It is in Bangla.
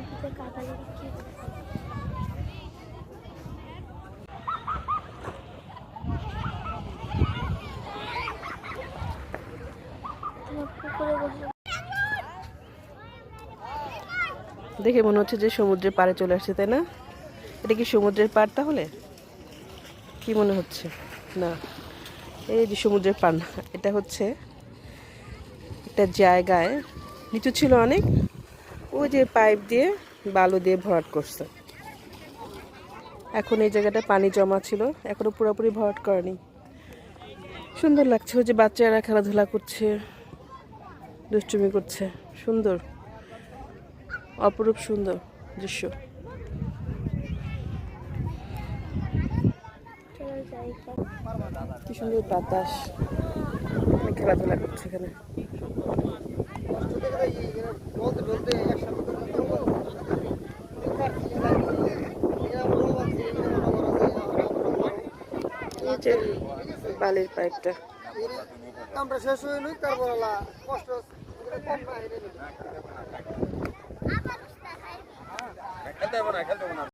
বসে দেখে মনে হচ্ছে যে সমুদ্রের পাড়ে চলে আসছে, তাই না? এটা কি সমুদ্রের পাড় তাহলে? কি মনে হচ্ছে? না। এই যে সমুদ্রের পাড় না এটা হচ্ছে একটা জায়গায়, নিচু ছিল অনেক ওই যে পাইপ দিয়ে বালু দিয়ে ভরাট করছে। এখন এই জায়গাটা পানি জমা ছিল, এখনও পুরোপুরি ভরাট করেনি। সুন্দর লাগছে, ওই যে বাচ্চারা খেলাধুলা করছে, দুষ্টুমি করছে, সুন্দর। অপরূপ সুন্দর দৃশ্য। কি সুন্দর বাতাস। খেলাধুলা করছে এখানে। যে বালির পাইপটা। আমরা শেষ হইল তারপর আলা কষ্ট কম না।